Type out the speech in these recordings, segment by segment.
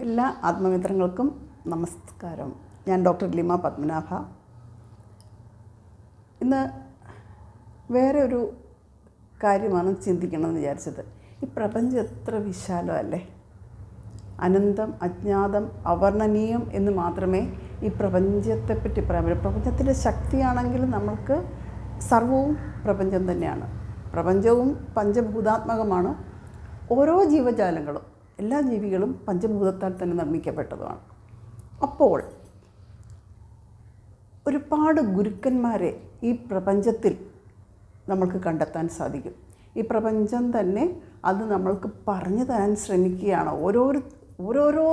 എല്ലാ ആത്മമിത്രങ്ങൾക്കും നമസ്കാരം. ഞാൻ ഡോക്ടർ ലിമ പത്മനാഭ. ഇന്ന് വേറെ ഒരു കാര്യമാണ് ചിന്തിക്കണമെന്ന് വിചാരിച്ചത്. ഈ പ്രപഞ്ചം എത്ര വിശാലമല്ലേ അനന്തം അജ്ഞാതം അവർണനീയം എന്ന് മാത്രമേ ഈ പ്രപഞ്ചത്തെപ്പറ്റി പറയാൻ പറ്റൂ. പ്രപഞ്ചത്തിന്റെ ശക്തിയാണെങ്കിൽ നമ്മൾക്ക് സർവവും പ്രപഞ്ചം തന്നെയാണ്. പ്രപഞ്ചവും പഞ്ചഭൂതാത്മകമാണ്. ഓരോ ജീവജാലങ്ങളും എല്ലാ ജീവികളും പഞ്ചഭൂതത്താൽ തന്നെ നിർമ്മിക്കപ്പെട്ടതുമാണ്. അപ്പോൾ ഒരുപാട് ഗുരുക്കന്മാരെ ഈ പ്രപഞ്ചത്തിൽ നമ്മൾക്ക് കണ്ടെത്താൻ സാധിക്കും. ഈ പ്രപഞ്ചം തന്നെ അത് നമ്മൾക്ക് പറഞ്ഞു തരാൻ ശ്രമിക്കുകയാണ്. ഓരോരു ഓരോരോ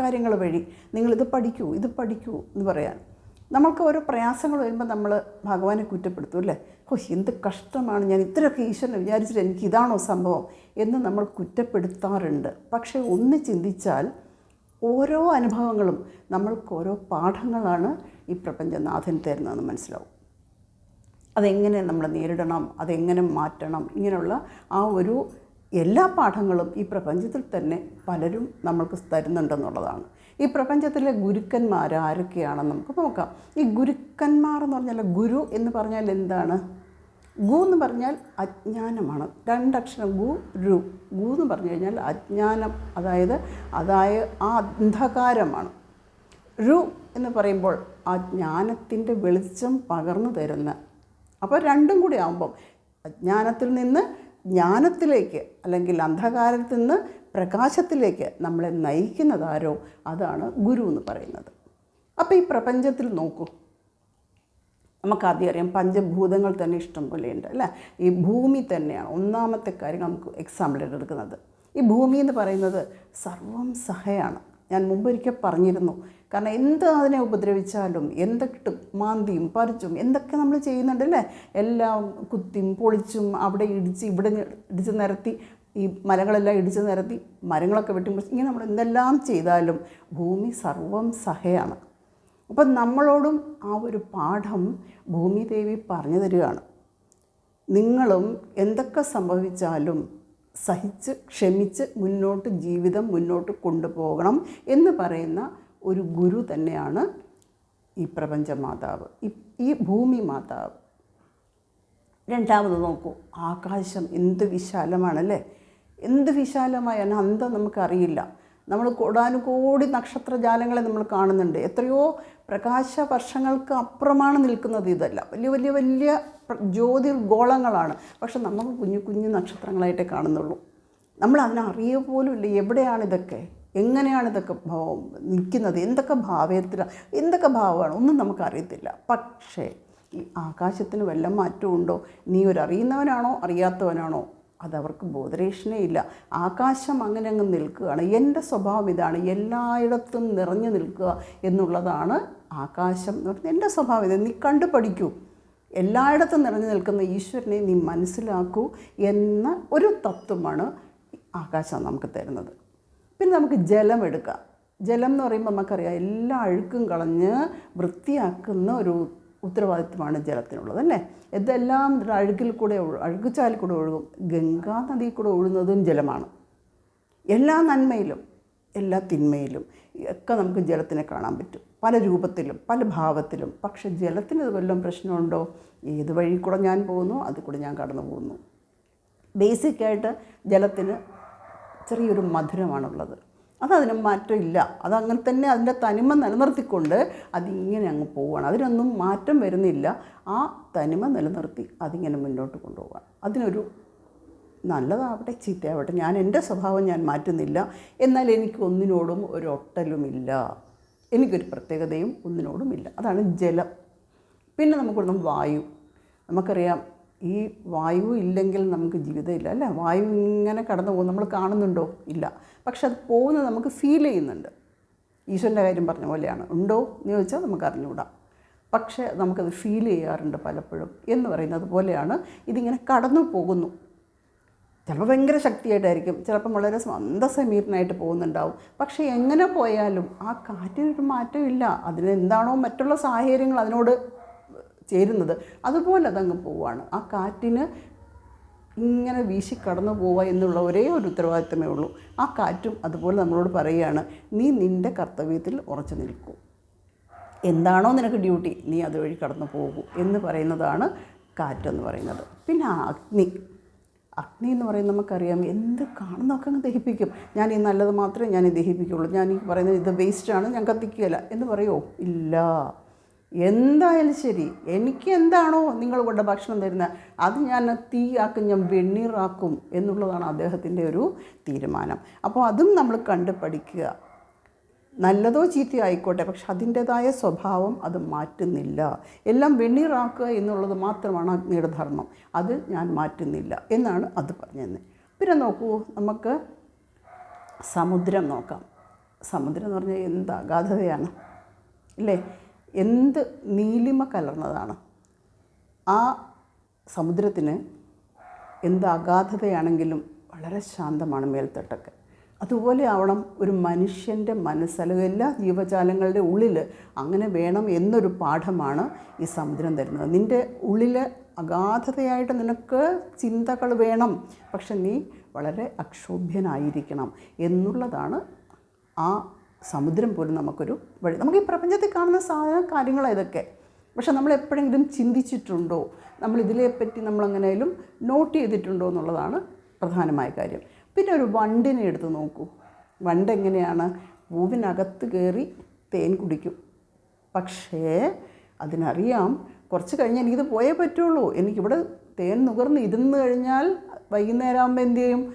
കാര്യങ്ങൾ വഴി നിങ്ങളിത് പഠിക്കൂ ഇത് പഠിക്കൂ എന്ന് പറയാൻ. നമ്മൾക്ക് ഓരോ പ്രയാസങ്ങൾ വരുമ്പോൾ നമ്മൾ ഭഗവാനെ കുറ്റപ്പെടുത്തും അല്ലേ? ഓ എന്ത് കഷ്ടമാണ്. ഞാൻ ഇത്രയൊക്കെ ഈശ്വരനെ വിചാരിച്ചിട്ട് എനിക്ക് ഇതാണോ സംഭവം എന്ന് നമ്മൾ കുറ്റപ്പെടുത്താറുണ്ട്. പക്ഷേ ഒന്ന് ചിന്തിച്ചാൽ ഓരോ അനുഭവങ്ങളും നമ്മൾക്ക് ഓരോ പാഠങ്ങളാണ് ഈ പ്രപഞ്ചനാഥൻ തരുന്നതെന്ന് മനസ്സിലാവും. അതെങ്ങനെ നമ്മൾ നേരിടണം അതെങ്ങനെ മാറ്റണം ഇങ്ങനെയുള്ള ആ ഒരു എല്ലാ പാഠങ്ങളും ഈ പ്രപഞ്ചത്തിൽ തന്നെ പലരും നമ്മൾക്ക് തരുന്നുണ്ടെന്നുള്ളതാണ്. ഈ പ്രപഞ്ചത്തിലെ ഗുരുക്കന്മാർ ആരൊക്കെയാണെന്ന് നമുക്ക് നോക്കാം. ഈ ഗുരുക്കന്മാർ എന്ന് പറഞ്ഞാൽ ഗുരു എന്ന് പറഞ്ഞാൽ എന്താണ്? ഗു എന്ന് പറഞ്ഞാൽ അജ്ഞാനമാണ്. രണ്ടക്ഷരം ഗു രു. ഗു എന്ന് പറഞ്ഞു കഴിഞ്ഞാൽ അജ്ഞാനം അതായത് അതായത് ആ അന്ധകാരമാണ്. രു എന്ന് പറയുമ്പോൾ ആ ജ്ഞാനത്തിന്റെ വെളിച്ചം പകർന്നു തരുന്ന. അപ്പോൾ രണ്ടും കൂടി ആകുമ്പം അജ്ഞാനത്തിൽ നിന്ന് ജ്ഞാനത്തിലേക്ക് അല്ലെങ്കിൽ അന്ധകാരത്തിൽ നിന്ന് പ്രകാശത്തിലേക്ക് നമ്മളെ നയിക്കുന്നതാരോ അതാണ് ഗുരു എന്ന് പറയുന്നത്. അപ്പോൾ ഈ പ്രപഞ്ചത്തിൽ നോക്കൂ. നമുക്കാദ്യം അറിയാം പഞ്ചഭൂതങ്ങൾ തന്നെ ഇഷ്ടം പോലെയുണ്ട് അല്ലേ? ഈ ഭൂമി തന്നെയാണ് ഒന്നാമത്തെ കാര്യം നമുക്ക് എക്സാമ്പിൾ എടുക്കുന്നത്. ഈ ഭൂമി എന്ന് പറയുന്നത് സർവം സഹയാണ്. ഞാൻ മുമ്പൊരിക്കൽ പറഞ്ഞിരുന്നു. കാരണം എന്ത് അതിനെ ഉപദ്രവിച്ചാലും എന്തൊക്കെ മാന്തിയും പറിച്ചും എന്തൊക്കെ നമ്മൾ ചെയ്യുന്നുണ്ട് അല്ലേ? എല്ലാം കുത്തിയും പൊളിച്ചും അവിടെ ഇടിച്ച് ഇവിടെ ഇടിച്ച് നിരത്തി ഈ മലകളെല്ലാം ഇടിച്ചു നിരത്തി മരങ്ങളൊക്കെ വെട്ടി ഇങ്ങനെ നമ്മൾ എന്തെല്ലാം ചെയ്താലും ഭൂമി സർവം സഹയാണ്. അപ്പം നമ്മളോടും ആ ഒരു പാഠം ഭൂമിദേവി പറഞ്ഞു തരികയാണ്. നിങ്ങളും എന്തൊക്കെ സംഭവിച്ചാലും സഹിച്ച് ക്ഷമിച്ച് മുന്നോട്ട് ജീവിതം മുന്നോട്ട് കൊണ്ടുപോകണം എന്ന് പറയുന്ന ഒരു ഗുരു തന്നെയാണ് ഈ പ്രപഞ്ച മാതാവ്. ഈ ഭൂമി മാതാവ്. രണ്ടാമത് നോക്കൂ ആകാശം എന്ത് വിശാലമാണല്ലേ? എന്ത് വിശാലമായ അന്തം നമുക്കറിയില്ല. നമ്മൾ കോടാനുകോടി നക്ഷത്രജാലങ്ങളെ നമ്മൾ കാണുന്നുണ്ട്. എത്രയോ പ്രകാശ വർഷങ്ങൾക്ക് അപ്പുറമാണ് നിൽക്കുന്നത് ഇതല്ല. വലിയ വലിയ വലിയ ജ്യോതിർഗോളങ്ങളാണ്. പക്ഷെ നമ്മൾ കുഞ്ഞു കുഞ്ഞു നക്ഷത്രങ്ങളായിട്ടേ കാണുന്നുള്ളൂ. നമ്മൾ അതിനറിയ പോലും ഇല്ല. എവിടെയാണ് ഇതൊക്കെ? എങ്ങനെയാണ് ഇതൊക്കെ നിൽക്കുന്നത്? എന്തൊക്കെ ഭാവത്തിൽ എന്തൊക്കെ ഭാവമാണ്? ഒന്നും നമുക്കറിയത്തില്ല. പക്ഷേ ഈ ആകാശത്തിന് വല്ല മാറ്റമുണ്ടോ? നീ ഒരു അറിയുന്നവനാണോ അറിയാത്തവനാണോ? അതവർക്ക് ബോധരേഷനേ ഇല്ല ആകാശം അങ്ങനെ അങ്ങ് നിൽക്കുകയാണ്. എന്റെ സ്വഭാവം ഇതാണ്. എല്ലായിടത്തും നിറഞ്ഞു നിൽക്കുക എന്നുള്ളതാണ് ആകാശം എന്ന് പറഞ്ഞാൽ എന്റെ സ്വഭാവം ഇത്. നീ കണ്ടു പഠിക്കൂ എല്ലായിടത്തും നിറഞ്ഞു നിൽക്കുന്ന ഈശ്വരനെ നീ മനസ്സിലാക്കൂ എന്ന ഒരു തത്വമാണ് ആകാശം നമുക്ക് തരുന്നത്. പിന്നെ നമുക്ക് ജലം എടുക്കാം. ജലം എന്ന് പറയുമ്പോൾ നമുക്കറിയാം എല്ലാ അഴുക്കും കളഞ്ഞ് വൃത്തിയാക്കുന്ന ഒരു ഉത്തരവാദിത്വമാണ് ജലത്തിനുള്ളത് അല്ലേ? ഇതെല്ലാം അഴുകിൽ കൂടെ അഴുകുചാലിൽ കൂടെ ഒഴുകും. ഗംഗാ നദിയിൽ കൂടെ ഒഴുകുന്നതും ജലമാണ്. എല്ലാ നന്മയിലും എല്ലാ തിന്മയിലും ഒക്കെ നമുക്ക് ജലത്തിനെ കാണാൻ പറ്റും. പല രൂപത്തിലും പല ഭാവത്തിലും. പക്ഷെ ജലത്തിന് വല്ലതും പ്രശ്നമുണ്ടോ? ഏത് വഴി കൂടെ ഞാൻ പോകുന്നു അതിൽ കൂടെ ഞാൻ കടന്നു പോകുന്നു. ബേസിക്കായിട്ട് ജലത്തിന് ചെറിയൊരു മധുരമാണുള്ളത്. അതതിന് മാറ്റമില്ല. അതങ്ങനെ തന്നെ അതിന്റെ തനിമ നിലനിർത്തിക്കൊണ്ട് അതിങ്ങനെ അങ്ങ് പോവുകയാണ് അതിനൊന്നും മാറ്റം വരുന്നില്ല. ആ തനിമ നിലനിർത്തി അതിങ്ങനെ മുന്നോട്ട് കൊണ്ടുപോകാൻ അതിനൊരു നല്ലതാവട്ടെ ചീത്തയാവട്ടെ. ഞാൻ എന്റെ സ്വഭാവം ഞാൻ മാറ്റുന്നില്ല. എന്നാൽ എനിക്ക് ഒന്നിനോടും ഒരു എനിക്കൊരു പ്രത്യേകതയും ഒന്നിനോടുമില്ല. അതാണ് ജലം. പിന്നെ നമുക്കൊന്നും വായു. നമുക്കറിയാം ഈ വായു ഇല്ലെങ്കിൽ നമുക്ക് ജീവിതമില്ല അല്ലേ? വായു ഇങ്ങനെ കടന്നു പോകും നമ്മൾ കാണുന്നുണ്ടോ? ഇല്ല. പക്ഷെ അത് പോകുന്നത് നമുക്ക് ഫീൽ ചെയ്യുന്നുണ്ട്. ഈശ്വരന്റെ കാര്യം പറഞ്ഞ പോലെയാണ്. ഉണ്ടോ എന്ന് ചോദിച്ചാൽ നമുക്ക് അറിഞ്ഞുകൂടാം. പക്ഷേ നമുക്കത് ഫീൽ ചെയ്യാറുണ്ട് പലപ്പോഴും എന്ന് പറയുന്നത് പോലെയാണ്. ഇതിങ്ങനെ കടന്നു പോകുന്നു. ചിലപ്പോൾ ഭയങ്കര ശക്തിയായിട്ടായിരിക്കും. ചിലപ്പം വളരെ മന്ദസമീപനായിട്ട് പോകുന്നുണ്ടാവും. പക്ഷേ എങ്ങനെ പോയാലും ആ കാറ്റിനൊരു മാറ്റമില്ല. അതിന് എന്താണോ മറ്റുള്ള സാഹചര്യങ്ങൾ അതിനോട് ചേരുന്നത് അതുപോലെ അതങ്ങ് പോവുകയാണ് ആ കാറ്റിന് ഇങ്ങനെ വീശി കടന്നു പോവുക എന്നുള്ള ഒരേ ഒരു ഉത്തരവാദിത്തമേ ഉള്ളൂ. ആ കാറ്റും അതുപോലെ നമ്മളോട് പറയുകയാണ് നീ നിന്റെ കർത്തവ്യത്തിൽ ഉറച്ചു നിൽക്കൂ. എന്താണോ നിനക്ക് ഡ്യൂട്ടി നീ അതുവഴി കടന്നു പോകൂ എന്ന് പറയുന്നതാണ് കാറ്റെന്ന് പറയുന്നത്. പിന്നെ അഗ്നി. അഗ്നി എന്ന് പറയുന്നത് നമുക്കറിയാം എന്ത് കാണുന്നൊക്കെ അങ്ങ് ദഹിപ്പിക്കും. ഞാൻ ഈ നല്ലത് മാത്രമേ ഞാൻ ദഹിപ്പിക്കുള്ളൂ. ഞാൻ ഈ പറയുന്നത് ഇത് വേസ്റ്റാണ് ഞാൻ കത്തിക്കുകയില്ല എന്ന് പറയുമോ? ഇല്ല. എന്തായാലും ശരി. എനിക്ക് എന്താണോ നിങ്ങൾ കൊണ്ട് ഭക്ഷണം തരുന്നത് അത് ഞാൻ തീയാക്കും ഞാൻ വെണ്ണീറാക്കും എന്നുള്ളതാണ് അദ്ദേഹത്തിന്റെ ഒരു തീരുമാനം. അപ്പോൾ അതും നമ്മൾ കണ്ട് പഠിക്കുക. നല്ലതോ ചീത്തയോ ആയിക്കോട്ടെ പക്ഷെ അതിന്റെതായ സ്വഭാവം അത് മാറ്റുന്നില്ല. എല്ലാം വെണ്ണീറാക്കുക എന്നുള്ളത് മാത്രമാണ് അഗ്നിയുടെ ധർമ്മം. അത് ഞാൻ മാറ്റുന്നില്ല എന്നാണ് അത് പറഞ്ഞത്. പിന്നെ നോക്കൂ നമുക്ക് സമുദ്രം നോക്കാം. സമുദ്രം എന്ന് പറഞ്ഞാൽ എന്ത് അഗാധതയാണ് ഇല്ലേ? എന്ത് നീലിമ കലർന്നതാണ്? ആ സമുദ്രത്തിന് എന്ത് അഗാധതയാണെങ്കിലും വളരെ ശാന്തമാണ് മേൽത്തട്ടൊക്കെ. അതുപോലെ ആവണം ഒരു മനുഷ്യന്റെ മനസ്സ് എല്ലാ ജീവജാലങ്ങളുടെ ഉള്ളിൽ അങ്ങനെ വേണം എന്നൊരു പാഠമാണ് ഈ സമുദ്രം തരുന്നത്. നിന്റെ ഉള്ളിൽ അഗാധതയായിട്ട് നിനക്ക് ചിന്തകൾ വേണം പക്ഷെ നീ വളരെ അക്ഷോഭ്യനായിരിക്കണം എന്നുള്ളതാണ് ആ സമുദ്രം പോലും നമുക്കൊരു വഴി നമുക്ക് ഈ പ്രപഞ്ചത്തിൽ കാണുന്ന സാധാരണ കാര്യങ്ങളാണ് ഇതൊക്കെ. പക്ഷെ നമ്മൾ എപ്പോഴെങ്കിലും ചിന്തിച്ചിട്ടുണ്ടോ? നമ്മൾ ഇതിനെപ്പറ്റി നമ്മൾ എങ്ങനെയും നോട്ട് ചെയ്തിട്ടുണ്ടോ എന്നുള്ളതാണ് പ്രധാനമായ കാര്യം. പിന്നെ ഒരു വണ്ടിനെ എടുത്ത് നോക്കൂ. വണ്ട് എങ്ങനെയാണ് പൂവിനകത്ത് കയറി തേൻ കുടിക്കും. പക്ഷേ അതിനറിയാം കുറച്ച് കഴിഞ്ഞ് എനിക്കിത് പോയേ പറ്റുള്ളൂ. എനിക്കിവിടെ തേൻ നുകർന്ന് ഇരുന്ന് കഴിഞ്ഞാൽ വൈകുന്നേരം ആകുമ്പോൾ എന്ത് ചെയ്യും?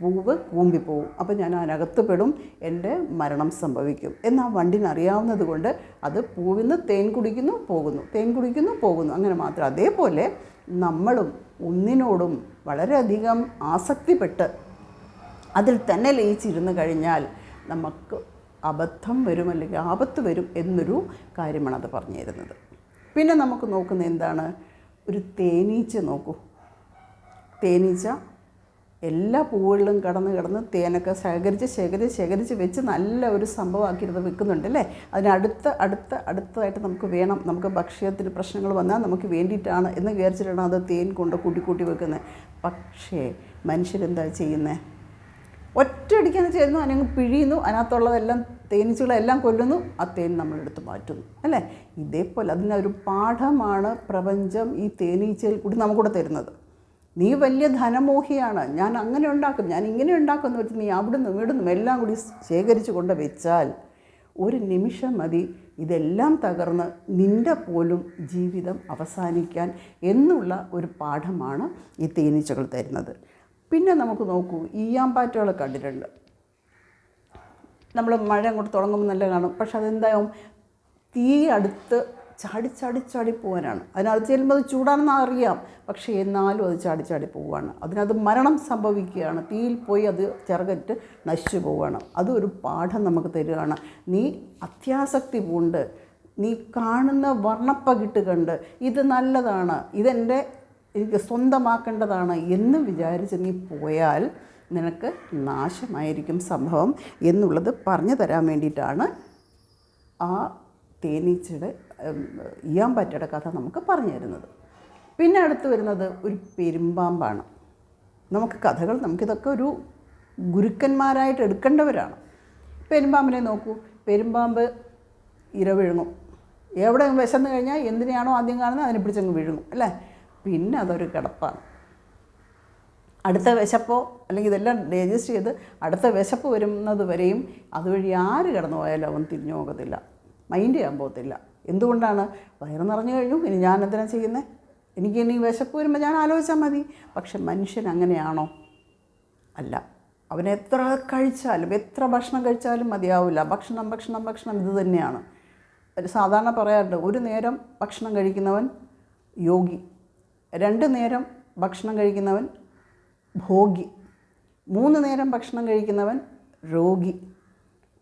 പൂവ് കൂമ്പിപ്പോവും. അപ്പോൾ ഞാൻ അതിനകത്ത് പെടും എന്റെ മരണം സംഭവിക്കും. എന്ന് ആ വണ്ടിന് അറിയാവുന്നത് കൊണ്ട് അത് പൂവിൽ നിന്ന് തേൻ കുടിക്കുന്നു പോകുന്നു. തേൻ കുടിക്കുന്നു പോകുന്നു. അങ്ങനെ മാത്രം. അതേപോലെ നമ്മളും ഒന്നിനോടും വളരെയധികം ആസക്തിപ്പെട്ട് അതിൽ തന്നെ ലയിച്ചിരുന്നു കഴിഞ്ഞാൽ നമുക്ക് അബദ്ധം വരും അല്ലെങ്കിൽ ആപത്ത് വരും എന്നൊരു കാര്യമാണ് അത് പറഞ്ഞു തരുന്നത്. പിന്നെ നമുക്ക് നോക്കുന്ന എന്താണ്? ഒരു തേനീച്ച നോക്കൂ. തേനീച്ച എല്ലാ പൂവുകളിലും കടന്ന് കിടന്ന് തേനൊക്കെ ശേഖരിച്ച് ശേഖരിച്ച് ശേഖരിച്ച് വെച്ച് നല്ല ഒരു സംഭവമാക്കിയിരുന്ന് വെക്കുന്നുണ്ട് അല്ലേ? അതിനടുത്ത അടുത്ത് അടുത്തതായിട്ട് നമുക്ക് വേണം. നമുക്ക് ഭക്ഷ്യത്തിന് പ്രശ്നങ്ങൾ വന്നാൽ നമുക്ക് വേണ്ടിയിട്ടാണ് എന്ന് വിചാരിച്ചിട്ടാണ് അത് തേൻ കൊണ്ട് കൂട്ടി കൂട്ടി വെക്കുന്നത്. പക്ഷേ മനുഷ്യരെന്താ ചെയ്യുന്നത് ഒറ്റയടിക്കാന്ന് ചെയ്യുന്നു അതിനങ്ങ് പിഴിയുന്നു അതിനകത്തുള്ളതെല്ലാം തേനീച്ചകളെല്ലാം കൊല്ലുന്നു ആ തേൻ നമ്മളെടുത്ത് മാറ്റുന്നു അല്ലേ? ഇതേപോലെ അതിനൊരു പാഠമാണ് പ്രപഞ്ചം ഈ തേനീച്ചയിൽ കൂടി നമുക്കൂടെ തരുന്നത്. നീ വലിയ ധനമോഹിയാണ്. ഞാൻ അങ്ങനെ ഉണ്ടാക്കും. ഞാൻ ഇങ്ങനെ ഉണ്ടാക്കുമെന്ന് വെച്ച് നീ അവിടുന്ന് ഇവിടുന്നും എല്ലാം കൂടി ശേഖരിച്ചു കൊണ്ട് വെച്ചാൽ ഒരു നിമിഷം മതി ഇതെല്ലാം തകർന്ന് നിന്റെ പോലും ജീവിതം അവസാനിക്കാൻ എന്നുള്ള ഒരു പാഠമാണ് ഈ തേനീച്ചകൾ തരുന്നത്. പിന്നെ നമുക്ക് നോക്കൂ ഈയാമ്പാറ്റകളെ കണ്ടിട്ടുണ്ട്. നമ്മൾ മഴ അങ്ങോട്ട് തുടങ്ങുമ്പോൾ നല്ല കാണും. പക്ഷെ അതെന്താവും തീ അടുത്ത് ചാടി ചാടി ചാടി പോകാനാണ്. അതിനകത്ത് ചെല്ലുമ്പോൾ അത് ചൂടാണെന്ന് അറിയാം. പക്ഷേ എന്നാലും അത് ചാടി ചാടി പോവുകയാണ് അതിനകത്ത് മരണം സംഭവിക്കുകയാണ്. തീയിൽ പോയി അത് ചിറകറ്റ് നശിച്ചു പോവുകയാണ് അതൊരു പാഠം നമുക്ക് തരികയാണ് നീ അത്യാസക്തി പൂണ്ട്. നീ കാണുന്ന വർണപ്പകിട്ട് കണ്ട് ഇത് നല്ലതാണ്. ഇതെന്റെ എനിക്ക് സ്വന്തമാക്കേണ്ടതാണ് എന്ന് വിചാരിച്ച് നീ പോയാൽ നിനക്ക് നാശമായിരിക്കും സംഭവം എന്നുള്ളത് പറഞ്ഞു തരാൻ വേണ്ടിയിട്ടാണ് ആ തേനീച്ചയുടെ ഇയാമ്പറ്റയുടെ കഥ നമുക്ക് പറഞ്ഞു തരുന്നത്. പിന്നെ അടുത്ത് വരുന്നത് ഒരു പെരുമ്പാമ്പാണ്. നമുക്ക് കഥകൾ നമുക്കിതൊക്കെ ഒരു ഗുരുക്കന്മാരായിട്ട് എടുക്കേണ്ടവരാണ്. പെരുമ്പാമ്പിനെ നോക്കൂ. പെരുമ്പാമ്പ് ഇരവിഴുങ്ങും. എവിടെ വിശന്ന് കഴിഞ്ഞാൽ എന്തിനാണോ ആദ്യം കാണുന്നത് അതിനെ പിടിച്ചങ്ങ് വിഴുങ്ങും അല്ലേ? പിന്നെ അതൊരു കിടപ്പാണ്. അടുത്ത വിശപ്പോ അല്ലെങ്കിൽ ഇതെല്ലാം ഡൈജസ്റ്റ് ചെയ്ത് അടുത്ത വിശപ്പ് വരുന്നത് വരെയും അതുവഴി ആര് കിടന്നു പോയാലും അവൻ തിരിഞ്ഞു പോകത്തില്ല. മൈൻഡ് ചെയ്യാൻ പോകത്തില്ല. എന്തുകൊണ്ടാണ്? വയറ് നിറഞ്ഞു കഴിഞ്ഞു. ഇനി ഞാൻ എന്തിനാ ചെയ്യുന്നത് എനിക്ക് ഇനി വിശപ്പ് വരുമ്പോൾ ഞാൻ ആലോചിച്ചാൽ മതി. പക്ഷെ മനുഷ്യൻ അങ്ങനെയാണോ? അല്ല. അവൻ എത്ര കഴിച്ചാലും എത്ര ഭക്ഷണം കഴിച്ചാലും മതിയാവില്ല. ഭക്ഷണം ഭക്ഷണം ഭക്ഷണം ഇത് തന്നെയാണ്. സാധാരണ പറയാറുണ്ട് ഒരു നേരം ഭക്ഷണം കഴിക്കുന്നവൻ യോഗി. രണ്ട് നേരം ഭക്ഷണം കഴിക്കുന്നവൻ ഭോഗി. മൂന്ന് നേരം ഭക്ഷണം കഴിക്കുന്നവൻ രോഗി.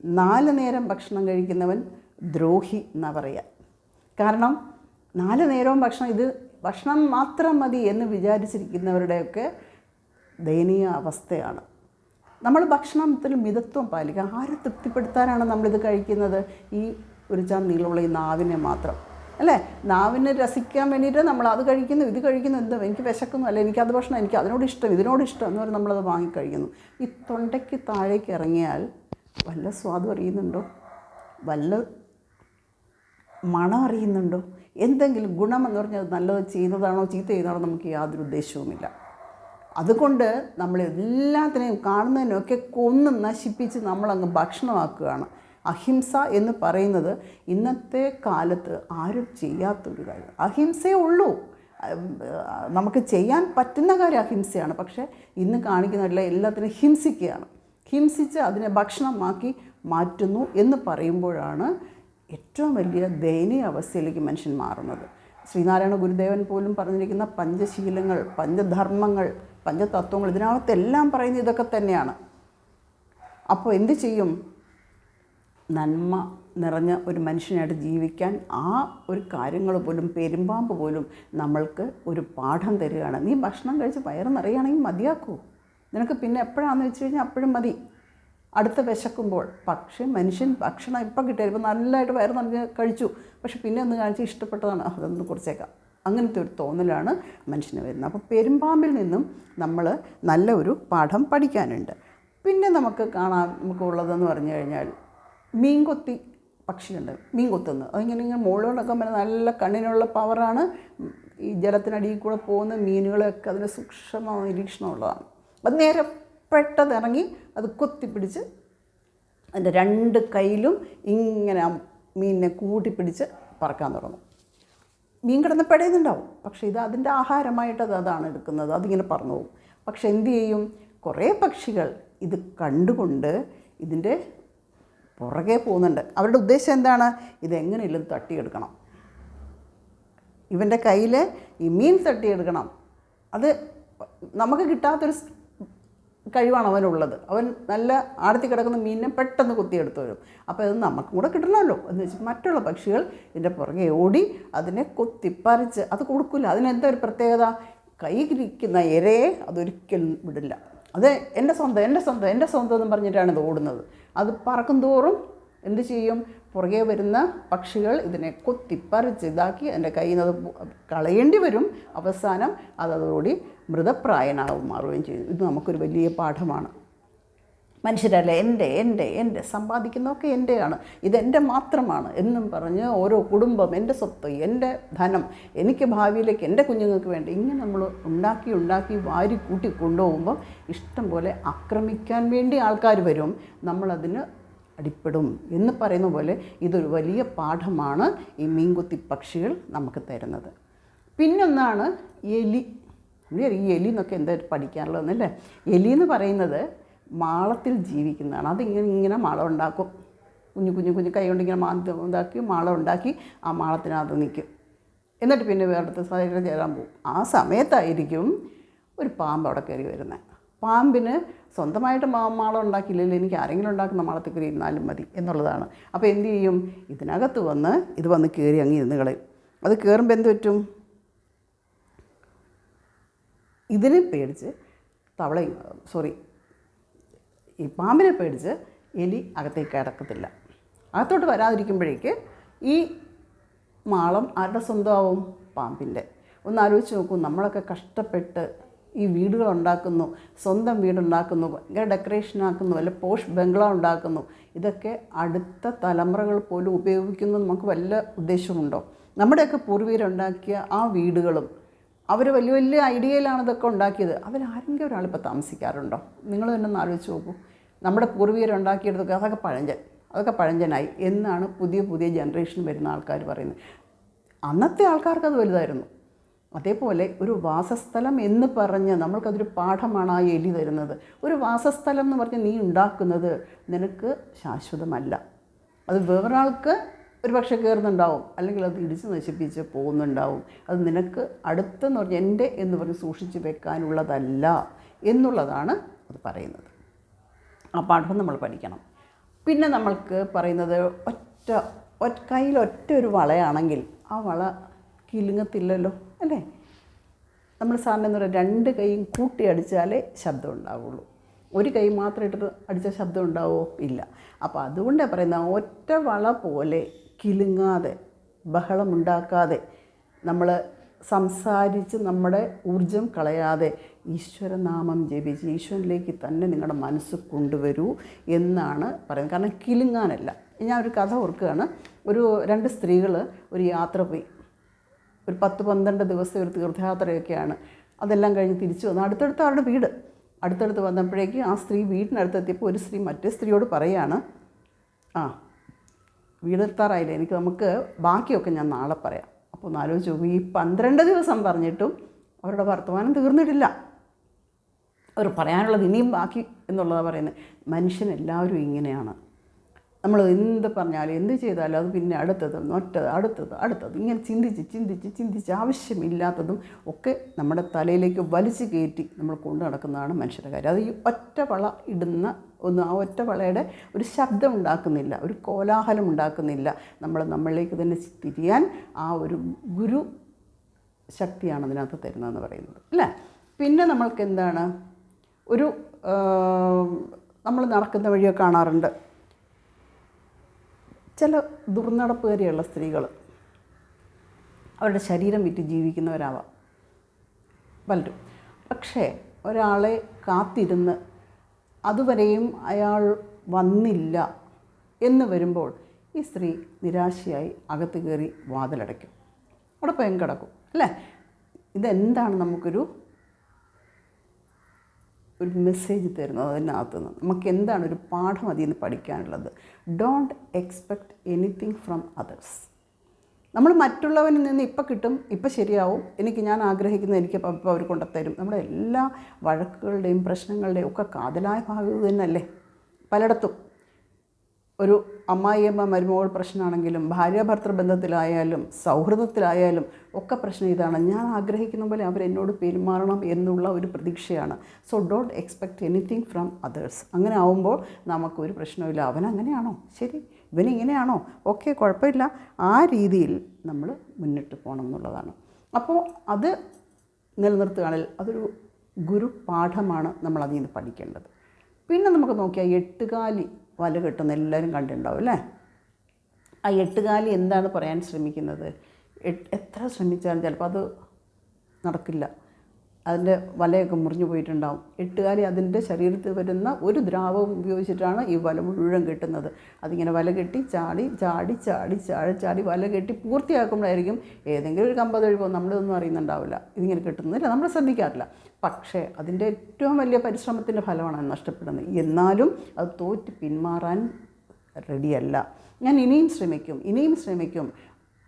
നാല് നേരം ഭക്ഷണം കഴിക്കുന്നവൻ ദ്രോഹി എന്നാ പറയുക കാരണം നാല് നേരവും ഭക്ഷണം ഇത് ഭക്ഷണം മാത്രം മതി എന്ന് വിചാരിച്ചിരിക്കുന്നവരുടെയൊക്കെ ദയനീയ അവസ്ഥയാണ്. നമ്മൾ ഭക്ഷണത്തിൽ മിതത്വം പാലിക്കുക. ആരെ തൃപ്തിപ്പെടുത്താനാണ് നമ്മളിത് കഴിക്കുന്നത്? ഈ ഒരു ചാൻ നീളമുള്ള ഈ നാവിനെ മാത്രം. അല്ലേ? നാവിനെ രസിക്കാൻ വേണ്ടിയിട്ട് നമ്മൾ അത് കഴിക്കുന്നു ഇത് കഴിക്കുന്നു എന്തോ എനിക്ക് വിശക്കുന്നു അല്ല എനിക്ക് അത് ഭക്ഷണം എനിക്ക് അതിനോട് ഇഷ്ടം ഇതിനോട് ഇഷ്ടം എന്ന് പറഞ്ഞ് നമ്മളത് വാങ്ങിക്കഴിക്കുന്നു ഈ തൊണ്ടയ്ക്ക് താഴേക്ക് ഇറങ്ങിയാൽ വല്ല സ്വാദും അറിയുന്നുണ്ടോ വല്ല മണം അറിയുന്നുണ്ടോ? എന്തെങ്കിലും ഗുണമെന്ന് പറഞ്ഞാൽ അത് നല്ലത് ചെയ്യുന്നതാണോ ചീത്ത ചെയ്യുന്നതാണോ നമുക്ക് യാതൊരു ഉദ്ദേശവുമില്ല. അതുകൊണ്ട് നമ്മൾ എല്ലാത്തിനെയും കാണുന്നതിനൊക്കെ കൊന്ന് നശിപ്പിച്ച് നമ്മളങ്ങ് ഭക്ഷണമാക്കുകയാണ്. അഹിംസ എന്ന് പറയുന്നത് ഇന്നത്തെ കാലത്ത് ആരും ചെയ്യാത്തൊരു കാര്യം. അഹിംസയേ ഉള്ളൂ. നമുക്ക് ചെയ്യാൻ പറ്റുന്ന കാര്യം അഹിംസയാണ്. പക്ഷേ ഇന്ന് കാണിക്കുന്നതല്ല എല്ലാത്തിനും ഹിംസിക്കുകയാണ്. ഹിംസിച്ച് അതിനെ ഭക്ഷണമാക്കി മാറ്റുന്നു എന്ന് പറയുമ്പോഴാണ് ഏറ്റവും വലിയ ദയനീയ അവസ്ഥയിലേക്ക് മനുഷ്യൻ മാറുന്നത്. ശ്രീനാരായണ ഗുരുദേവൻ പോലും പറഞ്ഞിരിക്കുന്ന പഞ്ചശീലങ്ങൾ പഞ്ചധർമ്മങ്ങൾ പഞ്ചതത്വങ്ങൾ ഇതിനകത്തെല്ലാം പറയുന്നത് ഇതൊക്കെ തന്നെയാണ്. അപ്പോൾ എന്ത് ചെയ്യും? നന്മ നിറഞ്ഞ ഒരു മനുഷ്യനായിട്ട് ജീവിക്കാൻ ആ ഒരു കാര്യങ്ങൾ പോലും പെരുമ്പാമ്പ് പോലും നമ്മൾക്ക് ഒരു പാഠം തരികയാണ്. നീ ഭക്ഷണം കഴിച്ച് വയറ് നിറയുകയാണെങ്കിൽ മതിയാക്കൂ. നിനക്ക് പിന്നെ എപ്പോഴാണെന്ന് വെച്ച് കഴിഞ്ഞാൽ അപ്പോഴും മതി. അടുത്ത വിശക്കുമ്പോൾ പക്ഷെ മനുഷ്യൻ ഭക്ഷണം ഇപ്പം കിട്ടിയാൽ ഇപ്പം നല്ലതായിട്ട് വയറ് നിറഞ്ഞ് കഴിച്ചു. പക്ഷെ പിന്നെ ഒന്ന് കാണിച്ച് ഇഷ്ടപ്പെട്ടതാണ് "ആ, അതൊന്ന് കുറച്ചേക്കാം. അങ്ങനത്തെ ഒരു തോന്നലാണ് മനുഷ്യന് വരുന്നത്. അപ്പോൾ പെരുമ്പാമ്പിൽ നിന്നും നമ്മൾ നല്ല ഒരു പാഠം പഠിക്കാനുണ്ട്. പിന്നെ നമുക്ക് കാണാൻ നമുക്കുള്ളതെന്ന് പറഞ്ഞു കഴിഞ്ഞാൽ മീൻകൊത്തി പക്ഷിയുണ്ട് മീൻ കൊത്തുന്നത് അതിങ്ങനെ ഇങ്ങനെ മുകളിലൊക്കെ നല്ല കണ്ണിനുള്ള പവറാണ് ഈ ജലത്തിനടിയിൽ കൂടെ പോകുന്ന മീനുകളെയൊക്കെ അതിന് സൂക്ഷ്മ നിരീക്ഷണമുള്ളതാണ്. അത് നേരെ പെട്ടതിറങ്ങി അത് കൊത്തിപ്പിടിച്ച് അതിന്റെ രണ്ട് കയ്യിലും ഇങ്ങനെ മീനിനെ കൂട്ടിപ്പിടിച്ച് പറക്കാൻ തുടങ്ങും. മീൻ കിടന്ന് പെടയുന്നുണ്ടാവും. പക്ഷേ ഇത് അതിന്റെ ആഹാരമായിട്ട് അത് അതാണ് എടുക്കുന്നത്. അതിങ്ങനെ പറന്നു പോകും. പക്ഷെ എന്തു ചെയ്യും? കുറേ പക്ഷികൾ ഇത് കണ്ടുകൊണ്ട് ഇതിന്റെ പുറകെ പോകുന്നുണ്ട്. അവരുടെ ഉദ്ദേശം എന്താണ്? ഇതെങ്ങനെയെങ്കിലും തട്ടിയെടുക്കണം. ഇവന്റെ കയ്യിൽ ഈ മീൻ തട്ടിയെടുക്കണം. അത് നമുക്ക് കിട്ടാത്തൊരു കഴിവാണ് അവനുള്ളത്. അവൻ നല്ല ആർത്തി കിടക്കുന്ന മീനിനെ പെട്ടെന്ന് കുത്തിയെടുത്ത് വരും. അപ്പോൾ ഇത് നമുക്കും കൂടെ കിട്ടണമല്ലോ. എന്ന് വെച്ച് മറ്റുള്ള പക്ഷികൾ ഇതിന്റെ പുറകെ ഓടി അതിനെ കൊത്തിപ്പറിച്ച് അത് കൊടുക്കില്ല അതിനെന്താ ഒരു പ്രത്യേകത? കൈകിരിക്കുന്ന ഇരയെ അതൊരിക്കലും വിടില്ല. അത് എന്റെ സ്വന്തം എന്റെ സ്വന്തം എന്റെ സ്വന്തം എന്ന് പറഞ്ഞിട്ടാണ് ഇത് ഓടുന്നത്. അത് പറക്കും തോറും എന്ത് ചെയ്യും? പുറകെ വരുന്ന പക്ഷികൾ ഇതിനെ കൊത്തിപ്പറിച്ച് ഇതാക്കി എന്റെ കയ്യിൽ നിന്ന് അത് കളയേണ്ടി വരും. അവസാനം അത് അതോടുകൂടി മൃതപ്രായനാവും മാറുകയും ചെയ്യും. ഇത് നമുക്കൊരു വലിയ പാഠമാണ്. മനുഷ്യരല്ല? എന്റെ എന്റെ എന്റെ സമ്പാദിക്കുന്നതൊക്കെ എന്റെയാണ്. ഇതെന്റെ മാത്രമാണ് എന്നും പറഞ്ഞ് ഓരോ കുടുംബം എന്റെ സ്വത്ത് എന്റെ ധനം എനിക്ക് ഭാവിയിലേക്ക് എന്റെ കുഞ്ഞുങ്ങൾക്ക് വേണ്ടി ഇങ്ങനെ നമ്മൾ ഉണ്ടാക്കി ഉണ്ടാക്കി വാരി കൂട്ടി കൊണ്ടുപോകുമ്പോൾ ഇഷ്ടം പോലെ ആക്രമിക്കാൻ വേണ്ടി ആൾക്കാർ വരും. നമ്മളതിന് അടിപ്പെടും എന്ന് പറയുന്ന പോലെ ഇതൊരു വലിയ പാഠമാണ് ഈ മീൻകുത്തി പക്ഷികൾ നമുക്ക് തരുന്നത്. പിന്നൊന്നാണ് എലി. ഈ എലി എന്നൊക്കെ എന്താ പഠിക്കാനുള്ളതെന്നല്ലേ എലി എന്ന് പറയുന്നത് മാളത്തിൽ ജീവിക്കുന്നതാണ്. അതിങ്ങനെ ഇങ്ങനെ മാളം ഉണ്ടാക്കും. കുഞ്ഞു കുഞ്ഞു കുഞ്ഞു കൈ കൊണ്ട് ഇങ്ങനെ ഇതാക്കി മാളം ഉണ്ടാക്കി ആ മാളത്തിനകത്ത് നിൽക്കും എന്നിട്ട് പിന്നെ വേറെടുത്ത് സൈഡിൽ ചേരാൻ പോകും. ആ സമയത്തായിരിക്കും ഒരു പാമ്പ് അവിടെ കയറി വരുന്നത്. പാമ്പിന് സ്വന്തമായിട്ട് മാളം ഉണ്ടാക്കിയില്ലെങ്കിൽ എനിക്ക് ആരെങ്കിലും ഉണ്ടാക്കുന്ന മാളത്തിൽ കയറി ഇരുന്നാലും മതി എന്നുള്ളതാണ്. അപ്പോൾ എന്ത് ചെയ്യും? ഇതിനകത്ത് വന്ന് ഇത് വന്ന് കയറി അങ്ങ് ഇരുന്ന് കളയും. അത് കയറുമ്പോൾ എന്ത് പറ്റും? ഇതിനെ പേടിച്ച് തവളയും സോറി ഈ പാമ്പിനെ പേടിച്ച് എലി അകത്തേക്ക് കിടക്കത്തില്ല. അകത്തോട്ട് വരാതിരിക്കുമ്പോഴേക്ക് ഈ മാളം ആരുടെ സ്വന്തമാവും? പാമ്പിന്റെ ഒന്ന് ആലോചിച്ച് നോക്കൂ നമ്മളൊക്കെ കഷ്ടപ്പെട്ട് ഈ വീടുകൾ ഉണ്ടാക്കുന്നു സ്വന്തം വീടുണ്ടാക്കുന്നു ഭയങ്കര ഡെക്കറേഷൻ ആക്കുന്നു അല്ലെ പോഷ് ബംഗ്ലാവ് ഉണ്ടാക്കുന്നു. ഇതൊക്കെ അടുത്ത തലമുറകൾ പോലും ഉപയോഗിക്കുന്നു നമുക്ക് വല്ല ഉദ്ദേശമുണ്ടോ നമ്മുടെയൊക്കെ പൂർവീരുണ്ടാക്കിയ ആ വീടുകളും അവർ വലിയ വലിയ ഐഡിയയിലാണ് ഇതൊക്കെ ഉണ്ടാക്കിയത്. അവരാരെങ്കിലും ഒരാളിപ്പോൾ താമസിക്കാറുണ്ടോ? നിങ്ങൾ തന്നെ ഒന്ന് ആലോചിച്ച് നോക്കൂ. നമ്മുടെ പൂർവീരുണ്ടാക്കിയെടുത്തൊക്കെ അതൊക്കെ പഴഞ്ചൻ അതൊക്കെ പഴഞ്ചനായി എന്നാണ് പുതിയ പുതിയ ജനറേഷൻ വരുന്ന ആൾക്കാർ പറയുന്നത്. അന്നത്തെ ആൾക്കാർക്ക് അത് വലുതായിരുന്നു. അതേപോലെ ഒരു വാസസ്ഥലം എന്ന് പറഞ്ഞ് നമ്മൾക്കതൊരു പാഠമാണ് ആ എലി തരുന്നത്. ഒരു വാസസ്ഥലം എന്ന് പറഞ്ഞ് നീ ഉണ്ടാക്കുന്നത് നിനക്ക് ശാശ്വതമല്ല. അത് വേറൊരാൾക്ക് ഒരു പക്ഷേ കയറുന്നുണ്ടാവും. അല്ലെങ്കിൽ അത് ഇടിച്ച് നശിപ്പിച്ച് പോകുന്നുണ്ടാവും. അത് നിനക്ക് അടുത്തെന്ന് പറഞ്ഞ് എന്റെ എന്ന് പറഞ്ഞ് സൂക്ഷിച്ച് വെക്കാനുള്ളതല്ല എന്നുള്ളതാണ് അത് പറയുന്നത്. ആ പാഠം നമ്മൾ പഠിക്കണം. പിന്നെ നമ്മൾക്ക് പറയുന്നത് ഒറ്റ ഒറ്റ കയ്യിൽ ഒറ്റ ഒരു വളയാണെങ്കിൽ ആ വള കിലുങ്ങത്തില്ലല്ലോ. അല്ലേ? നമ്മൾ സാറിന് എന്ന് രണ്ട് കൈയും കൂട്ടി അടിച്ചാലേ ശബ്ദം ഉണ്ടാവുള്ളൂ. ഒരു കൈ മാത്രം ഇട്ടിട്ട് അടിച്ച ശബ്ദം ഉണ്ടാവോ? ഇല്ല. അപ്പോൾ അതുകൊണ്ടാണ് പറയുന്നത് ഒറ്റ വള പോലെ കിലുങ്ങാതെ ബഹളമുണ്ടാക്കാതെ നമ്മൾ സംസാരിച്ച് നമ്മുടെ ഊർജം കളയാതെ ഈശ്വരനാമം ജപിച്ച് ഈശ്വരനിലേക്ക് തന്നെ നിങ്ങളുടെ മനസ്സ് കൊണ്ടുവരൂ എന്നാണ് പറയുന്നത്. കാരണം കിലുങ്ങാനല്ല. ഞാൻ ഒരു കഥ ഓർക്കുകയാണ്. ഒരു രണ്ട് സ്ത്രീകൾ ഒരു യാത്ര പോയി. ഒരു പത്ത് പന്ത്രണ്ട് ദിവസം ഒരു തീർത്ഥയാത്രയൊക്കെയാണ്. അതെല്ലാം കഴിഞ്ഞ് തിരിച്ചു വന്നു. അടുത്തടുത്ത് അവരുടെ വീട്. അടുത്തടുത്ത് വന്നപ്പോഴേക്കും ആ സ്ത്രീ വീടിനടുത്തെത്തിയപ്പോൾ ഒരു സ്ത്രീ മറ്റേ സ്ത്രീയോട് പറയാണ് ആ വീടെത്താറായില്ല എനിക്ക് നമുക്ക് ബാക്കിയൊക്കെ ഞാൻ നാളെ പറയാം. അപ്പോൾ ഒന്ന് ആലോചിച്ച് ഈ പന്ത്രണ്ട് ദിവസം പറഞ്ഞിട്ടും അവരുടെ വർത്തമാനം തീർന്നിട്ടില്ല. അവർ പറയാനുള്ളത് ഇനിയും ബാക്കി എന്നുള്ളതാണ് പറയുന്നത്. മനുഷ്യൻ എല്ലാവരും ഇങ്ങനെയാണ്. നമ്മൾ എന്ത് പറഞ്ഞാലും എന്ത് ചെയ്താലും അത് പിന്നെ അടുത്തത് മറ്റത് അടുത്തത് അടുത്തത്. ഇങ്ങനെ ചിന്തിച്ച് ചിന്തിച്ച് ചിന്തിച്ച് ആവശ്യമില്ലാത്തതും ഒക്കെ നമ്മുടെ തലയിലേക്ക് വലിച്ചു കയറ്റി നമ്മൾ കൊണ്ടു നടക്കുന്നതാണ് മനുഷ്യരുടെ കാര്യം. അത് ഈ ഒറ്റ വള ഇടുന്ന ഒന്ന് ആ ഒറ്റ വളയുടെ ഒരു ശബ്ദം ഉണ്ടാക്കുന്നില്ല ഒരു കോലാഹലം ഉണ്ടാക്കുന്നില്ല. നമ്മൾ നമ്മളിലേക്ക് തന്നെ തിരിയാൻ ആ ഒരു ഗുരു ശക്തിയാണ് അതിനകത്ത് തരുന്നതെന്ന് പറയുന്നത് അല്ലേ? പിന്നെ നമ്മൾക്ക് എന്താണ്? ഒരു നമ്മൾ നടക്കുന്ന വഴിയൊക്കെ കാണാറുണ്ട്. ചില ദുർനടപ്പുകാരിയുള്ള സ്ത്രീകൾ അവരുടെ ശരീരം വിറ്റ് ജീവിക്കുന്നവരാവാം പലരും. പക്ഷേ ഒരാളെ കാത്തിരുന്ന് അതുവരെയും അയാൾ വന്നില്ല എന്ന് വരുമ്പോൾ ഈ സ്ത്രീ നിരാശയായി അകത്ത് കയറി വാതിലടയ്ക്കും. അവിടെ ഭയം കിടക്കും അല്ലേ? ഇതെന്താണ് നമുക്കൊരു ഒരു മെസ്സേജ് തരുന്നത് അതിനകത്ത് നിന്ന് നമുക്ക് എന്താണ് ഒരു പാഠം അതിൽ നിന്ന് പഠിക്കാനുള്ളത്? Don't expect anything from others നമ്മൾ മറ്റുള്ളവനിൽ നിന്ന് ഇപ്പം കിട്ടും ഇപ്പം ശരിയാവും. എനിക്ക് ഞാൻ ആഗ്രഹിക്കുന്ന എനിക്ക് ഇപ്പം ഇപ്പം അവർ കൊണ്ടുത്തരും നമ്മുടെ എല്ലാ വഴക്കുകളുടെയും പ്രശ്നങ്ങളുടെയും ഒക്കെ കാതലായ ഭാഗം തന്നെയല്ലേ? പലയിടത്തും. ഒരു അമ്മായിയമ്മ മരുമകൾ പ്രശ്നമാണെങ്കിലും ഭാര്യാഭർത്തൃ ബന്ധത്തിലായാലും സൗഹൃദത്തിലായാലും ഒക്കെ പ്രശ്നം ഇതാണ്. ഞാൻ ആഗ്രഹിക്കുന്ന പോലെ അവരെന്നോട് പെരുമാറണം എന്നുള്ള ഒരു പ്രതീക്ഷയാണ്. So don't expect anything from others അങ്ങനെ ആവുമ്പോൾ നമുക്കൊരു പ്രശ്നമില്ല അവൻ അങ്ങനെയാണോ? ശരി. ഇവൻ ഇങ്ങനെയാണോ? ഓക്കെ കുഴപ്പമില്ല. ആ രീതിയിൽ നമ്മൾ മുന്നിട്ട് പോകണം എന്നുള്ളതാണ്. അപ്പോൾ അത് നിലനിർത്തുകയാണെങ്കിൽ അതൊരു ഗുരുപാഠമാണ് നമ്മൾ അതിൽ നിന്ന് പഠിക്കേണ്ടത്. പിന്നെ നമുക്ക് നോക്കിയാൽ എട്ടുകാലി വല കെട്ടുന്ന എല്ലാവരും കണ്ടിട്ടുണ്ടാവും അല്ലേ? ആ എട്ടുകാലി എന്താണ് പറയാൻ ശ്രമിക്കുന്നത്? എത്ര ശ്രമിച്ചാലും ചിലപ്പോൾ അത് നടക്കില്ല. അതിന്റെ വലയൊക്കെ മുറിഞ്ഞു പോയിട്ടുണ്ടാവും. എട്ടുകാലി അതിന്റെ ശരീരത്തിൽ വരുന്ന ഒരു ദ്രാവകം ഉപയോഗിച്ചിട്ടാണ് ഈ വല മുഴുവൻ കെട്ടുന്നത്. അതിങ്ങനെ വല കെട്ടി ചാടി ചാടി ചാടി ചാടി ചാടി വല കെട്ടി പൂർത്തിയാക്കുമ്പോഴായിരിക്കും ഏതെങ്കിലും ഒരു കമ്പ കഴിവോ നമ്മളിതൊന്നും അറിയുന്നുണ്ടാവില്ല. ഇതിങ്ങനെ കെട്ടുന്നില്ല നമ്മൾ ശ്രദ്ധിക്കാറില്ല. പക്ഷേ അതിന്റെ ഏറ്റവും വലിയ പരിശ്രമത്തിന്റെ ഫലമാണ് അത് നഷ്ടപ്പെടുന്നത്. എന്നാലും അത് തോറ്റ് പിന്മാറാൻ റെഡിയല്ല. ഞാൻ ഇനിയും ശ്രമിക്കും ഇനിയും ശ്രമിക്കും.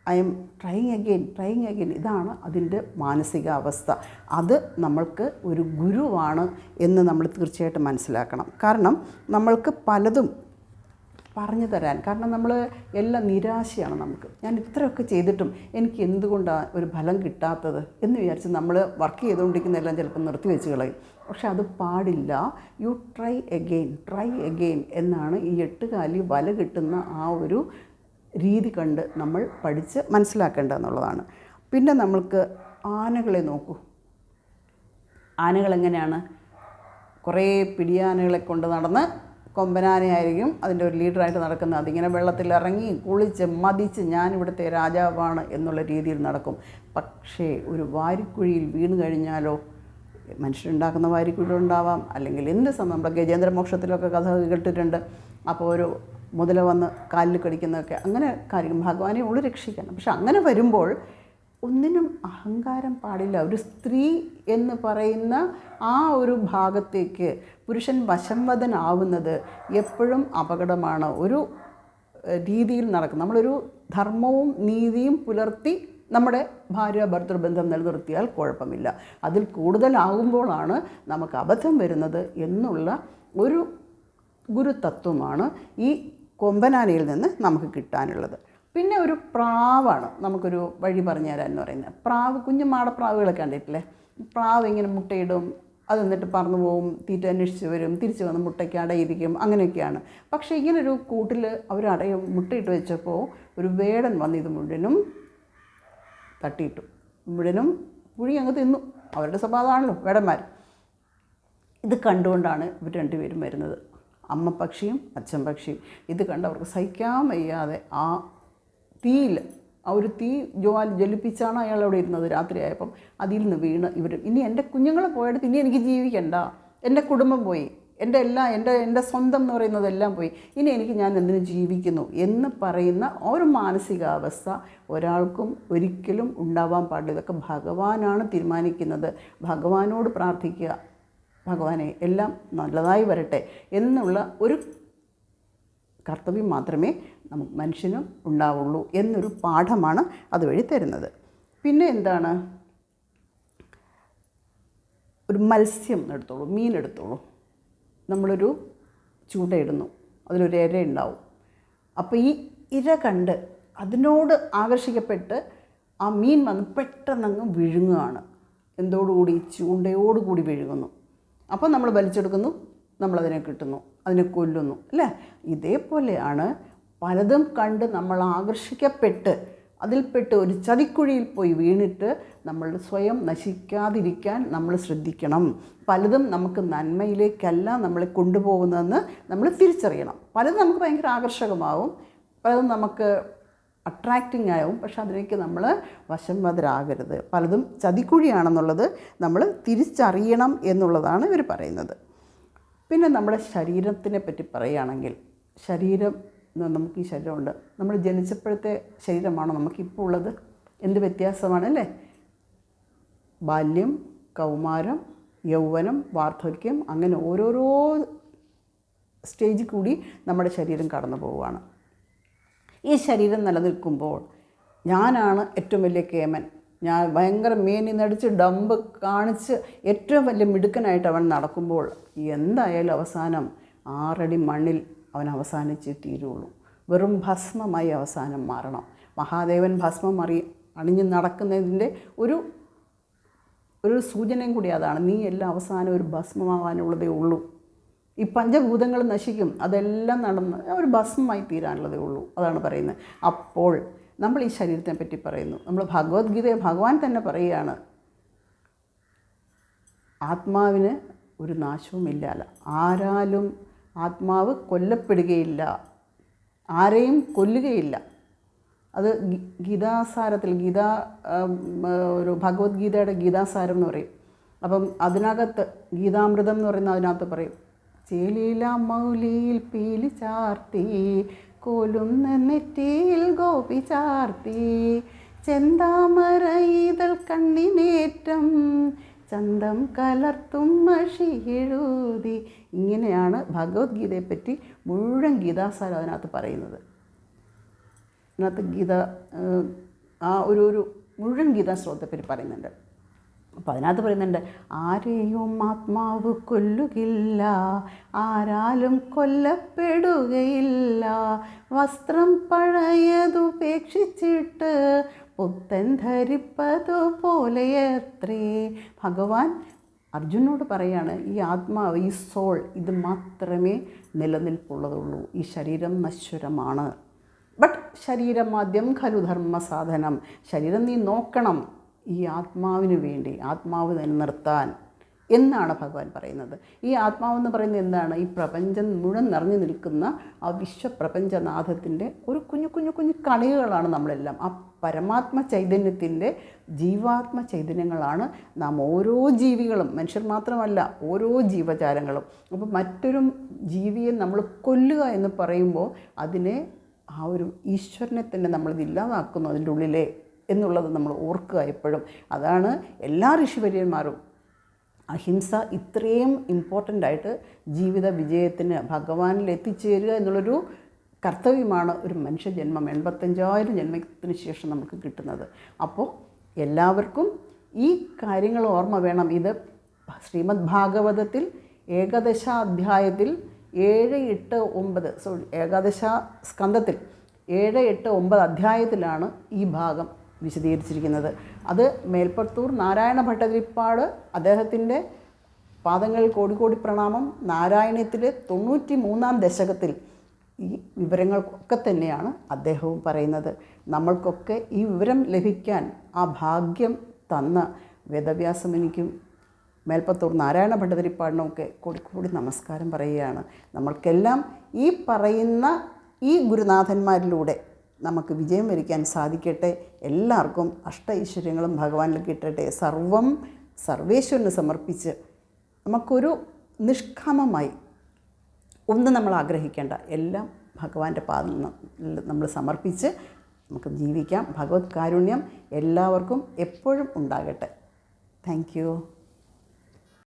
I'm trying again trying again ഇതാണ് അതിന്റെ മാനസികാവസ്ഥ. അത് നമ്മൾക്ക് ഒരു ഗുരുവാണ് എന്ന് നമ്മൾ തീർച്ചയായിട്ടും മനസ്സിലാക്കണം. കാരണം നമ്മൾക്ക് പലതും പറഞ്ഞു തരാൻ കാരണം നമ്മൾ എല്ലാം നിരാശയാണ് നമുക്ക്. ഞാൻ ഇത്രയൊക്കെ ചെയ്തിട്ടും എനിക്ക് എന്തുകൊണ്ടാണ് ഒരു ഫലം കിട്ടാത്തത് എന്ന് വിചാരിച്ച് നമ്മൾ വർക്ക് ചെയ്തുകൊണ്ടിരിക്കുന്നതെല്ലാം ചിലപ്പോൾ നിർത്തി വെച്ച് കളയും. പക്ഷെ അത് പാടില്ല. You try again try again എന്നാണ് ഈ എട്ടുകാലി വല കിട്ടുന്ന ആ ഒരു രീതി കണ്ട് നമ്മൾ പഠിച്ച് മനസ്സിലാക്കേണ്ടത് എന്നുള്ളതാണ്. പിന്നെ നമ്മൾക്ക് ആനകളെ നോക്കൂ. ആനകൾ എങ്ങനെയാണ് കുറേ പിടിയാനകളെ കൊണ്ട് നടന്ന് കൊമ്പനാനയായിരിക്കും അതിന്റെ ഒരു ലീഡറായിട്ട് നടക്കുന്നത്. അതിങ്ങനെ വെള്ളത്തിൽ ഇറങ്ങി കുളിച്ച് മതിച്ച് ഞാനിവിടുത്തെ രാജാവാണ് എന്നുള്ള രീതിയിൽ നടക്കും. പക്ഷേ ഒരു വാരിക്കുഴിയിൽ വീണ് കഴിഞ്ഞാലോ? മനുഷ്യരുണ്ടാക്കുന്ന വാരിക്കുഴി ഉണ്ടാവാം അല്ലെങ്കിൽ എന്ത് നമ്മുടെ ഗജേന്ദ്രമോക്ഷത്തിലൊക്കെ കഥ കേട്ടിട്ടുണ്ട്. അപ്പോൾ ഒരു മുതല വന്ന് കാലിൽ കടിക്കുന്നതൊക്കെ അങ്ങനെ കാര്യം ഭഗവാനെ ഉള്ളു രക്ഷിക്കണം. പക്ഷെ അങ്ങനെ വരുമ്പോൾ ഒന്നിനും അഹങ്കാരം പാടില്ല. ഒരു സ്ത്രീ എന്ന് പറയുന്ന ആ ഒരു ഭാഗത്തേക്ക് പുരുഷൻ വശംവദനാവുന്നത് എപ്പോഴും അപകടമാണ്. ഒരു രീതിയിൽ നടക്കും. നമ്മളൊരു ധർമ്മവും നീതിയും പുലർത്തി നമ്മുടെ ഭാര്യ ഭർത്തൃബന്ധം നിലനിർത്തിയാൽ കുഴപ്പമില്ല. അതിൽ കൂടുതലാകുമ്പോഴാണ് നമുക്ക് അബദ്ധം വരുന്നത് എന്നുള്ള ഒരു ഗുരുതത്വമാണ് ഈ കൊമ്പനാനയിൽ നിന്ന് നമുക്ക് കിട്ടാനുള്ളത്. പിന്നെ ഒരു പ്രാവാണ്. നമുക്കൊരു വഴി പറഞ്ഞു തരാൻ എന്ന് പറയുന്നത്. പ്രാവ് കുഞ്ഞു മാടപ്രാവുകളൊക്കെ കണ്ടിട്ടില്ലേ? പ്രാവ് ഇങ്ങനെ മുട്ടയിടും അത് എന്നിട്ട് പറന്നു പോവും തീറ്റ അന്വേഷിച്ച് വരും തിരിച്ച് വന്ന് മുട്ടയ്ക്ക് അടയിരിക്കും അങ്ങനെയൊക്കെയാണ്. പക്ഷേ ഇങ്ങനൊരു കൂട്ടിൽ അവർ അടയും മുട്ടയിട്ട് വെച്ചപ്പോൾ ഒരു വേടൻ വന്ന് ഇത് മുഴുവനും തട്ടിയിട്ടു. മുഴുവനും പുഴി അങ്ങ് തിന്നു. അവരുടെ സ്വഭാവമാണല്ലോ വേടന്മാർ ഇത് കണ്ടുകൊണ്ടാണ് ഇവർ രണ്ടുപേരും വരുന്നത്. അമ്മ പക്ഷിയും അച്ഛൻ പക്ഷിയും ഇത് കണ്ടവർക്ക് സഹിക്കാൻ വയ്യാതെ ആ തീയിൽ ആ ഒരു തീ ജ്വാല ജ്വലിപ്പിച്ചാണ് അയാൾ അവിടെ ഇരുന്നത് രാത്രിയായപ്പം. അതിൽ നിന്ന് വീണ് ഇവർ ഇനി എന്റെ കുഞ്ഞുങ്ങൾ പോയെടുത്ത് ഇനി എനിക്ക് ജീവിക്കണ്ട. എന്റെ കുടുംബം പോയി. എന്റെ എല്ലാം എന്റെ എന്റെ സ്വന്തം എന്ന് പറയുന്നതെല്ലാം പോയി. ഇനി എനിക്ക് ഞാൻ എന്തിനു ജീവിക്കുന്നു? എന്ന് പറയുന്ന ഒരു മാനസികാവസ്ഥ ഒരാൾക്കും ഒരിക്കലും ഉണ്ടാവാൻ പാടില്ല. ഇതൊക്കെ ഭഗവാനാണ് തീരുമാനിക്കുന്നത്. ഭഗവാനോട് പ്രാർത്ഥിക്കുക. ഭഗവാനെ എല്ലാം നല്ലതായി വരട്ടെ എന്നുള്ള ഒരു കർത്തവ്യം മാത്രമേ നമുക്ക് മനുഷ്യനും ഉണ്ടാവുള്ളൂ എന്നൊരു പാഠമാണ് അതുവഴി തരുന്നത്. പിന്നെ എന്താണ്? ഒരു മത്സ്യം എടുത്തോളൂ മീൻ എടുത്തോളൂ. നമ്മളൊരു ചൂണ്ടയിടുന്നു അതിലൊരു ഇര ഉണ്ടാവും. അപ്പോൾ ഈ ഇര കണ്ട് അതിനോട് ആകർഷിക്കപ്പെട്ട് ആ മീൻ വന്ന് പെട്ടെന്നങ്ങ് വിഴുങ്ങുകയാണ്. എന്തോടുകൂടി? ചൂണ്ടയോടുകൂടി വിഴുങ്ങുന്നു. അപ്പോൾ നമ്മൾ വലിച്ചെടുക്കുന്നു നമ്മളതിനെ കിട്ടുന്നു അതിനെ കൊല്ലുന്നു അല്ലേ? ഇതേപോലെയാണ് പലതും കണ്ട് നമ്മൾ ആകർഷിക്കപ്പെട്ട് അതിൽപ്പെട്ട് ഒരു ചതിക്കുഴിയിൽ പോയി വീണിട്ട് നമ്മൾ സ്വയം നശിക്കാതിരിക്കാൻ നമ്മൾ ശ്രദ്ധിക്കണം. പലതും നമുക്ക് നന്മയിലേക്കല്ല നമ്മളെ കൊണ്ടുപോകുന്നതെന്ന് നമ്മൾ തിരിച്ചറിയണം. പലതും നമുക്ക് ഭയങ്കര ആകർഷകമാവും. പലതും നമുക്ക് അട്രാക്റ്റിംഗ് ആവും. പക്ഷെ അതിലേക്ക് നമ്മൾ വശംവതരാകരുത്. പലതും ചതിക്കുഴിയാണെന്നുള്ളത് നമ്മൾ തിരിച്ചറിയണം എന്നുള്ളതാണ് ഇവർ പറയുന്നത്. പിന്നെ നമ്മുടെ ശരീരത്തിനെ പറ്റി പറയുകയാണെങ്കിൽ ശരീരം നമുക്ക് ഈ ശരീരമുണ്ട്. നമ്മൾ ജനിച്ചപ്പോഴത്തെ ശരീരമാണോ നമുക്കിപ്പോൾ ഉള്ളത്? എന്ത് വ്യത്യാസമാണ് അല്ലേ? ബാല്യം കൗമാരം യൗവനം വാർദ്ധക്യം അങ്ങനെ ഓരോരോ സ്റ്റേജിൽ കൂടി നമ്മുടെ ശരീരം കടന്നു പോവുകയാണ് ഈ ശരീരം നിലനിൽക്കുമ്പോൾ ഞാനാണ് ഏറ്റവും വലിയ കേമൻ. ഞാൻ ഭയങ്കര മേനി നടിച്ച് ഡമ്പ് കാണിച്ച് ഏറ്റവും വലിയ മിടുക്കനായിട്ട് അവൻ നടക്കുമ്പോൾ എന്തായാലും അവസാനം ആറടി മണ്ണിൽ അവൻ അവസാനിച്ച് തീരുള്ളൂ. വെറും ഭസ്മമായി അവസാനം മാറണം. മഹാദേവൻ ഭസ്മം അറി അണിഞ്ഞ് നടക്കുന്നതിന്റെ ഒരു ഒരു സൂചനയും കൂടി അതാണ്. നീ എല്ലാം അവസാനം ഒരു ഭസ്മമാവാനുള്ളതേ ഉള്ളൂ. ഈ പഞ്ചഭൂതങ്ങൾ നശിക്കും. അതെല്ലാം നടന്ന് ഒരു ഭസ്മമായി തീരാനുള്ളതേ ഉള്ളൂ. അതാണ് പറയുന്നത്. അപ്പോൾ നമ്മൾ ഈ ശരീരത്തെ പറ്റി പറയുന്നു. നമ്മൾ ഭഗവത്ഗീതയെ ഭഗവാൻ തന്നെ പറയുകയാണ്. ആത്മാവിന് ഒരു നാശവുമില്ല ആരാലും ആത്മാവ് കൊല്ലപ്പെടുകയില്ല. ആരെയും കൊല്ലുകയില്ല. അത് ഗീതാസാരത്തിൽ ഗീത ഒരു ഭഗവത്ഗീതയുടെ ഗീതാസാരം എന്ന് പറയും. അപ്പം അതിനകത്ത് ഗീതാമൃതം എന്ന് പറയുന്ന അതിനകത്ത് പറയും. ചേലില മൗലിയിൽ പീലി ചാർത്തി കോലുന്ന നെറ്റിയിൽ ഗോപി ചാർത്തി. ചെന്താമര ഈതൽ കണ്ണിനേറ്റം ചന്തം കലർത്തും മഷി എഴുതി. ഇങ്ങനെയാണ് ഭഗവത്ഗീതയെപ്പറ്റി മുഴുവൻ ഗീതാസാരം അതിനകത്ത് പറയുന്നത്. അതിനകത്ത് ഗീത ആ ഒരു ഒരു മുഴുവൻ ഗീതാശ്ലോകത്തെപ്പറ്റി പറയുന്നുണ്ട്. അപ്പോൾ അതിനകത്ത് പറയുന്നുണ്ട് ആരെയും ആത്മാവ് കൊല്ലുകില്ല ആരാലും കൊല്ലപ്പെടുകയില്ല. വസ്ത്രം പഴയതുപേക്ഷിച്ചിട്ട് പുത്തൻ ധരിപ്പതുപോലെയത്രേ ഭഗവാൻ അർജുനോട് പറയാണ് ഈ ആത്മാവ് ഈ സോൾ ഇത് മാത്രമേ നിലനിൽപ്പുള്ളതുള്ളൂ. ഈ ശരീരം നശ്വരമാണ്. ബട്ട് ശരീരമാദ്യം ഖലു ധർമ്മ സാധനം. ശരീരം നീ നോക്കണം. ഈ ആത്മാവിന് വേണ്ടി ആത്മാവ് നിലനിർത്താൻ എന്നാണ് ഭഗവാൻ പറയുന്നത്. ഈ ആത്മാവെന്ന് പറയുന്നത് എന്താണ്? ഈ പ്രപഞ്ചം മുഴുവൻ നിറഞ്ഞു നിൽക്കുന്ന ആ വിശ്വപ്രപഞ്ചനാഥത്തിന്റെ ഒരു കുഞ്ഞു കുഞ്ഞു കുഞ്ഞു കണികകളാണ് നമ്മളെല്ലാം. ആ പരമാത്മ ചൈതന്യത്തിന്റെ ജീവാത്മ ചൈതന്യങ്ങളാണ് നാം ഓരോ ജീവികളും മനുഷ്യർ മാത്രമല്ല ഓരോ ജീവജാലങ്ങളും. അപ്പോൾ മറ്റൊരു ജീവിയെ നമ്മൾ കൊല്ലുക എന്ന് പറയുമ്പോൾ അതിനെ ആ ഒരു ഈശ്വരനെ തന്നെ നമ്മളിത് ഇല്ലാതാക്കുന്നു അതിന്റെ ഉള്ളിലെ. എന്നുള്ളത് നമ്മൾ ഓർക്കുക എപ്പോഴും. അതാണ് എല്ലാ ഋഷിവര്യന്മാരും. അഹിംസ ഇത്രയും ഇമ്പോർട്ടന്റ് ആയിട്ട് ജീവിത വിജയത്തിന് ഭഗവാനിൽ എത്തിച്ചേരുക എന്നുള്ളൊരു കർത്തവ്യമാണ് ഒരു മനുഷ്യ ജന്മം. എൺപത്തഞ്ചായിരം ജന്മത്തിന് ശേഷം നമുക്ക് കിട്ടുന്നത്. അപ്പോൾ എല്ലാവർക്കും ഈ കാര്യങ്ങൾ ഓർമ്മ വേണം. ഇത് ശ്രീമദ് ഭാഗവതത്തിൽ ഏകദശ അധ്യായത്തിൽ ഏഴ് എട്ട് ഒമ്പത് സോറി ഏകാദശ സ്കന്ധത്തിൽ ഏഴ് എട്ട് ഒമ്പത് അധ്യായത്തിലാണ് ഈ ഭാഗം. വിശദീകരിച്ചിരിക്കുന്നത്. അത് മേൽപ്പത്തൂർ നാരായണ ഭട്ടതിരിപ്പാട് അദ്ദേഹത്തിന്റെ പാദങ്ങൾ കോടി കോടി പ്രണാമം നാരായണീയത്തിലെ തൊണ്ണൂറ്റി മൂന്നാം ദശകത്തിൽ ഈ വിവരങ്ങൾക്കൊക്കെ തന്നെയാണ് അദ്ദേഹവും പറയുന്നത്. നമ്മൾക്കൊക്കെ ഈ വിവരം ലഭിക്കാൻ ആ ഭാഗ്യം തന്ന വേദവ്യാസം എനിക്കും മേൽപ്പത്തൂർ നാരായണ ഭട്ടതിരിപ്പാടിനുമൊക്കെ കൂടി കൂടി നമസ്കാരം പറയുകയാണ്. നമ്മൾക്കെല്ലാം ഈ പറയുന്ന ഈ ഗുരുനാഥന്മാരിലൂടെ നമുക്ക് വിജയം വരിക്കാൻ സാധിക്കട്ടെ. എല്ലാവർക്കും അഷ്ട ഐശ്വര്യങ്ങളും ഭഗവാനിൽ കിട്ടട്ടെ. സർവം സർവേശ്വരന് സമർപ്പിച്ച് നമുക്കൊരു നിഷ്കാമമായി ഒന്നും നമ്മൾ ആഗ്രഹിക്കേണ്ട. എല്ലാം ഭഗവാന്റെ പാദം നമ്മൾ സമർപ്പിച്ച് നമുക്ക് ജീവിക്കാം. ഭഗവത് കാരുണ്യം എല്ലാവർക്കും എപ്പോഴും ഉണ്ടാകട്ടെ. താങ്ക്